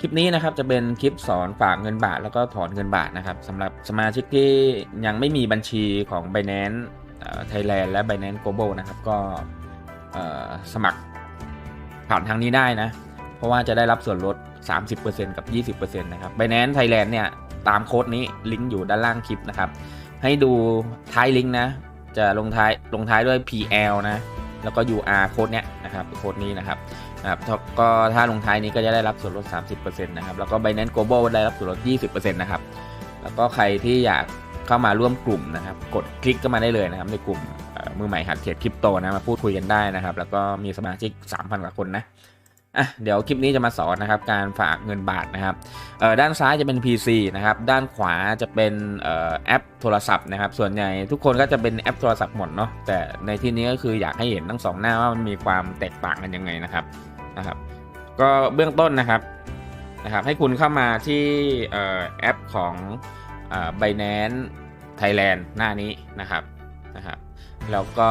คลิปนี้นะครับจะเป็นคลิปสอนฝากเงินบาทแล้วก็ถอนเงินบาทนะครับสำหรับสมาชิกที่ยังไม่มีบัญชีของ Binance ไทยแลนด์และ Binance Global นะครับก็สมัครผ่านทางนี้ได้นะ เพราะว่าจะได้รับส่วนลด 30%กับ 20%นะครับ Binance Thailand เนี่ยตามโค้ดนี้ลิงก์อยู่ด้านล่างคลิปนะครับ ให้ดูท้ายลิงก์นะ จะลงท้ายลงท้ายด้วย PL นะ แล้วก็ UR โค้ดเนี้ยนะครับโค้ดนี้นะครับ นะครับก็ถ้าลงท้ายนี้ก็จะได้รับส่วนลด 30%นะครับ แล้วก็ Binance Global ได้รับส่วนลด 20%นะครับ แล้วก็ใครที่อยากเข้ามาร่วมกลุ่มนะครับ กดคลิกก็มาได้เลยนะครับ ในกลุ่มมือใหม่หัดเทรดคริปโตนะมาพูดคุยกันได้นะครับ แล้วก็มีสมาชิก 3,000 กว่าคนนะอะเดี๋ยวคลิปนี้จะมาสอนนะครับการฝากเงินบาทนะครับเอ่อด้านซ้ายจะเป็น PC นะครับด้านขวาจะเป็นเอ่อแอปโทรศัพท์นะครับส่วนใหญ่ทุกคนก็จะเป็นแอปโทรศัพท์หมดเนาะแต่ในที่นี้ก็คืออยากให้เห็นทั้งสองหน้าว่ามันมีความแตกต่างกันยังไงนะครับ นะครับ ก็เบื้องต้นนะครับนะครับ ให้คุณเข้ามาที่แอปของเอ่อ Binance Thailand หน้านี้นะครับนะครับ แล้วก็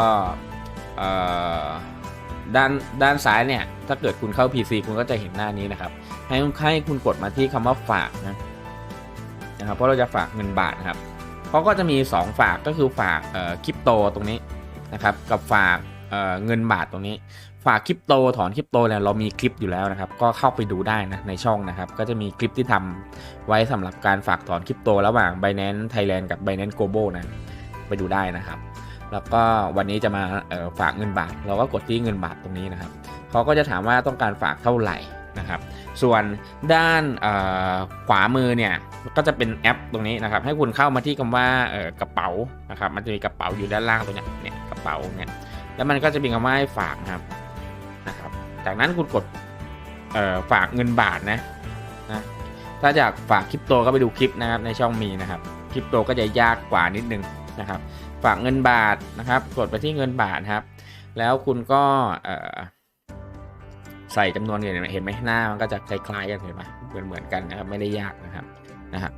ด้านด้านซ้ายเนี่ย ถ้าเกิดคุณเข้า PC คุณก็จะเห็นหน้านี้นะครับ ให้ให้คุณกดมาที่คำว่าฝากนะนะครับ เพราะเราจะฝากเงินบาทนะครับเขาก็จะมี 2 ฝากก็คือฝากคริปโตตรงนี้นะครับ กับฝาก เเงินบาทตรงนี้ ฝากคริปโตถอนคริปโตเนี่ยเรามีคลิปอยู่แล้วนะครับ ก็เข้าไปดูได้นะในช่องนะครับ ก็จะมีคลิปที่ทำไว้สำหรับการฝากถอนคริปโตระหว่าง Binance Thailand กับ Binance Global นะไปดูได้นะครับ แล้วก็วันนี้จะมาฝากเงินบาท เราก็กดที่เงินบาทตรงนี้นะครับเขาก็จะถามว่าต้องการฝากเท่าไหร่นะครับ ส่วนด้านขวามือเนี่ยก็จะเป็นแอปตรงนี้นะครับ ให้คุณเข้ามาที่คำว่ากระเป๋านะครับ มันจะมีกระเป๋าอยู่ด้านล่างตรงนี้เนี่ยกระเป๋าเนี่ย แล้วมันก็จะมีคำว่าให้ฝากครับนะครับ จากนั้นคุณกดฝากเงินบาทนะนะถ้าอยากฝากคริปโตก็ไปดูคลิปนะครับในช่องมีนะครับคริปโตก็จะยากกว่านิดนึงนะครับ ฝากเงินบาทนะครับ กดไปที่เงินบาทครับ แล้วคุณก็ใส่จำนวนเงินเห็นไหมหน้ามันก็จะคล้ายๆกันเห็นไหมเหมือนเหมือนกันนะครับไม่ได้ยากนะครับนะครับ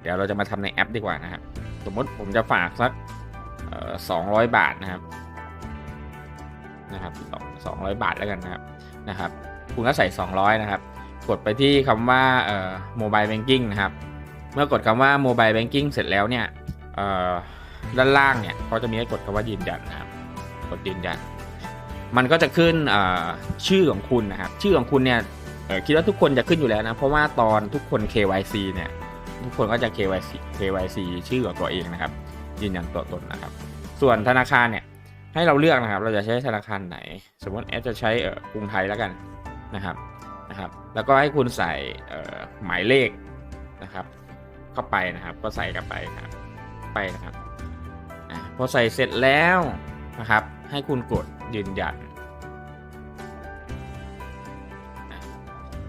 เดี๋ยวเราจะมาทำในแอปดีกว่านะครับสมมติผมจะฝากสักสองร้อยบาทนะครับ นะครับสองร้อยบาทแล้วกันนะครับนะครับ คุณก็ใส่ 200 นะครับ กดไปที่คำว่าเอ่อโมบายแบงกิ้งนะครับ เมื่อกดคำว่าโมบายแบงกิ้งเสร็จแล้วเนี่ยเอ่อด้านล่างเนี่ยเขาจะมีให้กดคำว่ายืนยันนะครับ กดยืนยัน มันก็จะขึ้นเอ่อชื่อของคุณนะครับ ชื่อของคุณเนี่ยคิดว่าทุกคนจะขึ้นอยู่แล้วนะ เพราะว่าตอนทุกคน KYC เนี่ยทุกคนก็จะ KYC KYC ชื่อของตัวเองนะครับ ยืนยันตัวตนนะครับ ส่วนธนาคารเนี่ย ให้เราเลือกนะครับ เราจะใช้ธนาคารไหน สมมติแอดจะใช้เอ่อกรุงไทยแล้วกันนะครับนะครับ แล้วก็ให้คุณใส่เออหมายเลขนะครับ เข้าไปนะครับ ก็ใส่เข้าไปครับไปนะครับอพอใส่เสร็จแล้วนะครับ ให้คุณกดยืนยัน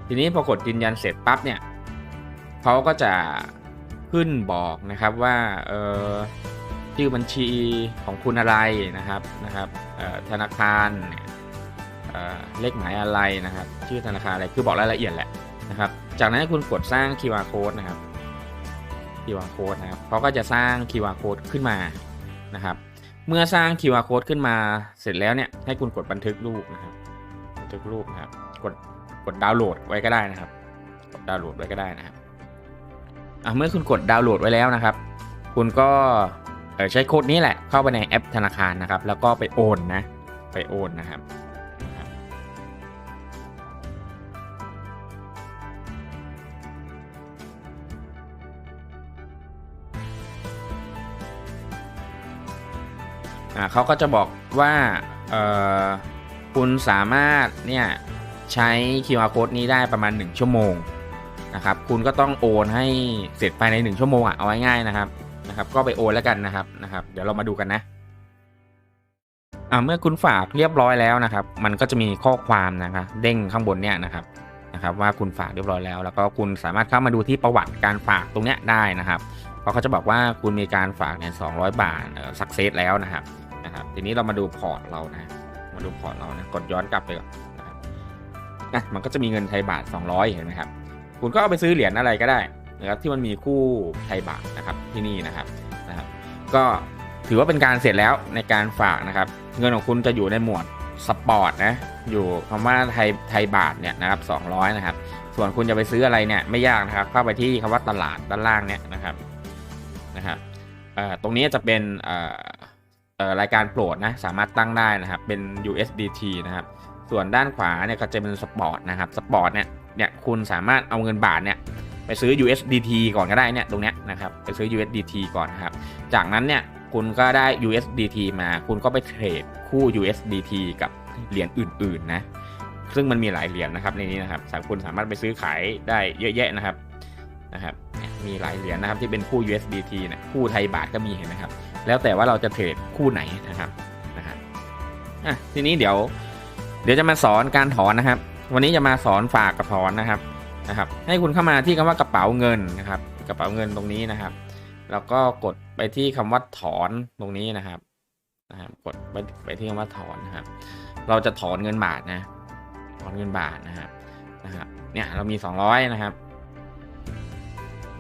ทีนี้พอกดยืนยันเสร็จปั๊บเนี่ยเขาก็จะขึ้นบอกนะครับว่าเออ ชื่อบัญชีของคุณอะไรนะครับนะครับธนาคารเเลขหมายอะไรนะครับ ชื่อธนาคารอะไรคือบอกรายละเอียดแหละนะครับ จากนั้นคุณกดสร้าง QR code นะครับ QR code นะครับเขาก็จะสร้าง QR code ขึ้นมานะครับ เมื่อสร้าง QR code ขึ้นมาเสร็จแล้วเนี่ยให้คุณกดบันทึกรูปนะครับบันทึกรูปนะครับกดกดดาวน์โหลดไว้ก็ได้นะครับกดดาวน์โหลดไว้ก็ได้นะครับเมื่อคุณกดดาวน์โหลดไว้แล้วนะครับ คุณก็ เออใช้โค้ดนี้แหละเข้าไปในแอปธนาคารนะครับ แล้วก็ไปโอนนะ ไปโอนนะครับอ่าเขาก็จะบอกว่าเออคุณสามารถเนี่ยใช้ QR code นี้ได้ประมาณ 1 ชั่วโมงนะครับ คุณก็ต้องโอนให้เสร็จภายใน 1 ชั่วโมงอะเอาง่ายๆนะครับ นะครับ ก็ไปโอนแล้วกันนะครับนะครับ เดี๋ยวเรามาดูกันนะอ่าเมื่อคุณฝากเรียบร้อยแล้วนะครับ มันก็จะมีข้อความนะครับเด้งข้างบนเนี่ยนะครับนะครับว่าคุณฝากเรียบร้อยแล้ว แล้วก็คุณสามารถเข้ามาดูที่ประวัติการฝากตรงเนี้ยได้นะครับเพราะเขาจะบอกว่าคุณมีการฝากเนี่ย200บาทเออสักเซสแล้วนะครับนะครับทีนี้เรามาดูพอร์ตเรานะมาดูพอร์ตเรานะกดย้อนกลับไปก่อนนะครับนะมันก็จะมีเงินไทยบาท 200 เห็นไหมครับ คุณก็เอาไปซื้อเหรียญอะไรก็ได้ นะครับที่มันมีคู่ไทยบาทนะครับที่นี่นะครับนะครับ ก็ถือว่าเป็นการเสร็จแล้วในการฝากนะครับ เงินของคุณจะอยู่ในหมวดสปอร์ตนะอยู่คำว่าไทยไทยบาทเนี่ยนะครับ200 นะครับ ส่วนคุณจะไปซื้ออะไรเนี่ยไม่ยากนะครับ เข้าไปที่คำว่าตลาดด้านล่างเนี่ยนะครับนะครับตรงนี้จะเป็นรายการโปรดนะสามารถตั้งได้นะครับเป็น USDT นะครับ ส่วนด้านขวาเนี่ยก็จะเป็นสปอร์ตนะครับสปอร์ตเนี่ยเนี่ยคุณสามารถเอาเงินบาทเนี่ย ไปซื้อ USDT ก่อนก็ได้เนี่ยตรงเนี้ยนะครับไปซื้อ USDT ก่อนนะครับ จากนั้นเนี่ยคุณก็ได้ USDT มาคุณก็ไปเทรดคู่ USDT กับเหรียญอื่นๆนะซึ่งมันมีหลายเหรียญนะครับในนี้นะครับสามคุณสามารถไปซื้อขายได้เยอะแยะนะครับนะครับมีหลายเหรียญนะครับที่เป็นคู่ USDT นะคู่ไทยบาทก็มีเห็นนะครับ แล้วแต่ว่าเราจะเทรดคู่ไหนนะครับนะครับอะทีนี้เดี๋ยว เดี๋ยวจะมาสอนการถอนนะครับ วันนี้จะมาสอนฝากกับถอนนะครับ นะครับ ให้คุณเข้ามาที่คำว่ากระเป๋าเงินนะครับ กระเป๋าเงินตรงนี้นะครับ แล้วก็กดไปที่คำว่าถอนตรงนี้นะครับนะครับกดไปไปที่คำว่าถอนนะครับ เราจะถอนเงินบาทนะ ถอนเงินบาทนะครับนะครับ เนี่ยเรามี 200 นะครับ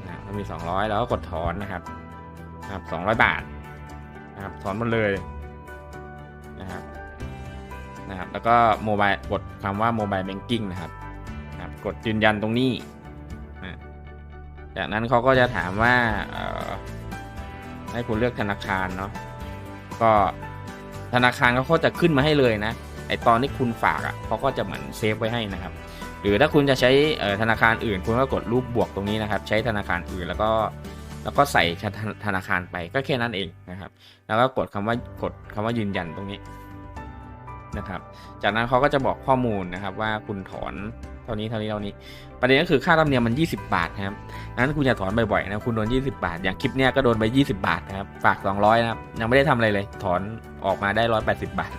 นะเรามี 200 แล้วก็กดถอนนะครับนะครับ200 บาทนะครับถอนหมดเลยนะครับนะครับ แล้วก็โมบายกดคำว่าโมบายแบงกิ้งนะครับ กดยืนยันตรงนี้ จากนั้นเขาก็จะถามว่าให้คุณเลือกธนาคารเนาะ ก็ธนาคารเขาก็จะขึ้นมาให้เลยนะ ไอตอนที่คุณฝากอะ่ะเขาก็จะเหมือนเซฟไว้ให้นะครับ หรือถ้าคุณจะใช้ธนาคารอื่น คุณก็กดรูปบวกตรงนี้นะครับ ใช้ธนาคารอื่นแล้วก็แล้วก็ใส่ธนาคารไปก็แค่นั้นเองนะครับ แล้วก็กดคำว่ากดคำว่ายืนยันตรงนี้นะครับ จากนั้นเขาก็จะบอกข้อมูลนะครับว่าคุณถอน เท่านี้เท่านี้เท่านี้ ประเด็นก็คือค่าธรรมเนียมมัน 20 บาทนะครับนั้นคุณอย่าถอนบ่อยๆนะคุณโดน 20 บาท อย่างคลิปเนี้ยก็โดนไป 20 บาทนะครับ ฝาก 200 นะครับ ยังไม่ได้ทำอะไรเลย ถอนออกมาได้ 180 บาท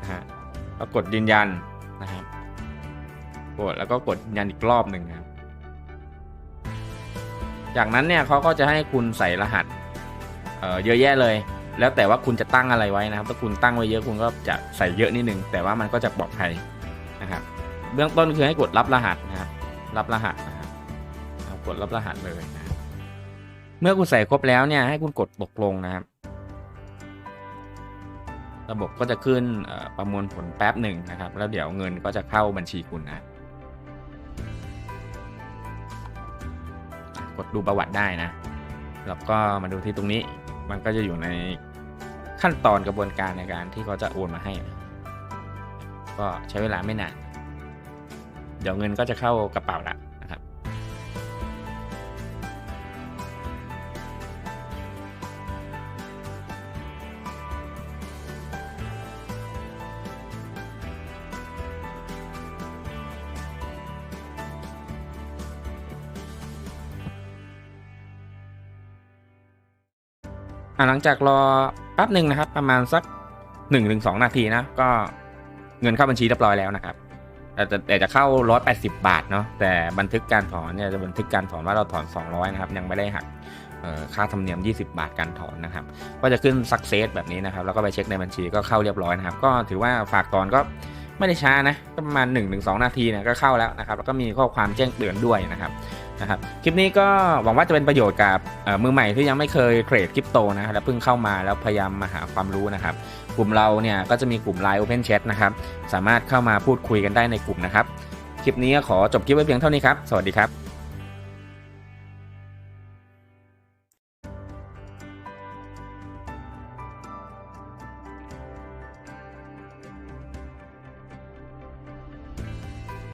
นะฮะก็กดยืนยันนะครับ กดแล้วก็กดยืนยันอีกรอบหนึ่งนะครับ จากนั้นเนี่ยเขาก็จะให้คุณใส่รหัสเอ่อเยอะแยะเลยแล้วแต่ว่าคุณจะตั้งอะไรไว้นะครับ ถ้าคุณตั้งไว้เยอะคุณก็จะใส่เยอะนิดนึง แต่ว่ามันก็จะปลอดภัยนะครับ เบื้องต้นคือให้กดรับรหัสนะครับรับรหัสนะครับกดรับรหัสเลยนะเมื่อคุณใส่ครบแล้วเนี่ยให้คุณกดตกลงนะครับ ระบบก็จะขึ้นประมวลผลแป๊บหนึ่งนะครับ แล้วเดี๋ยวเงินก็จะเข้าบัญชีคุณนะกดดูประวัติได้นะ แล้วก็มาดูที่ตรงนี้ มันก็จะอยู่ในขั้นตอนกระบวนการในการที่เขาจะโอนมาให้ ก็ใช้เวลาไม่นาน เดี๋ยวเงินก็จะเข้ากระเป๋าละนะครับ หลังจากรอแป๊บหนึ่งนะครับ ประมาณสัก1นถึงสนาทีนะ ก็เงินเข้าบัญชีเรียบร้อยแล้วนะครับ แต่แต่แต่จะเข้า 180 บาทเนาะแต่บันทึกการถอนเนี่ยจะบันทึกการถอนว่าเราถอน 200 นะครับ ยังไม่ได้หักค่าธรรมเนียม 20 บาทการถอนนะครับ ก็จะขึ้น success แบบนี้นะครับ แล้วก็ไปเช็คในบัญชีก็เข้าเรียบร้อยนะครับ ก็ถือว่าฝากถอนก็ไม่ได้ช้านะก็ประมาณ 1-2 นาทีเนี่ยก็เข้าแล้วนะครับ แล้วก็มีข้อความแจ้งเตือนด้วยนะครับนะครับ คลิปนี้ก็หวังว่าจะเป็นประโยชน์กับมือใหม่ที่ยังไม่เคยเทรดคริปโตนะครับ แล้วเพิ่งเข้ามาแล้วพยายามมาหาความรู้นะครับ กลุ่มเราเนี่ยก็จะมีกลุ่ม Line Open Chat นะครับ สามารถเข้ามาพูดคุยกันได้ในกลุ่มนะครับ คลิปนี้ก็ขอจบคลิปไว้เพียงเท่านี้ครับ สวัสดีครับ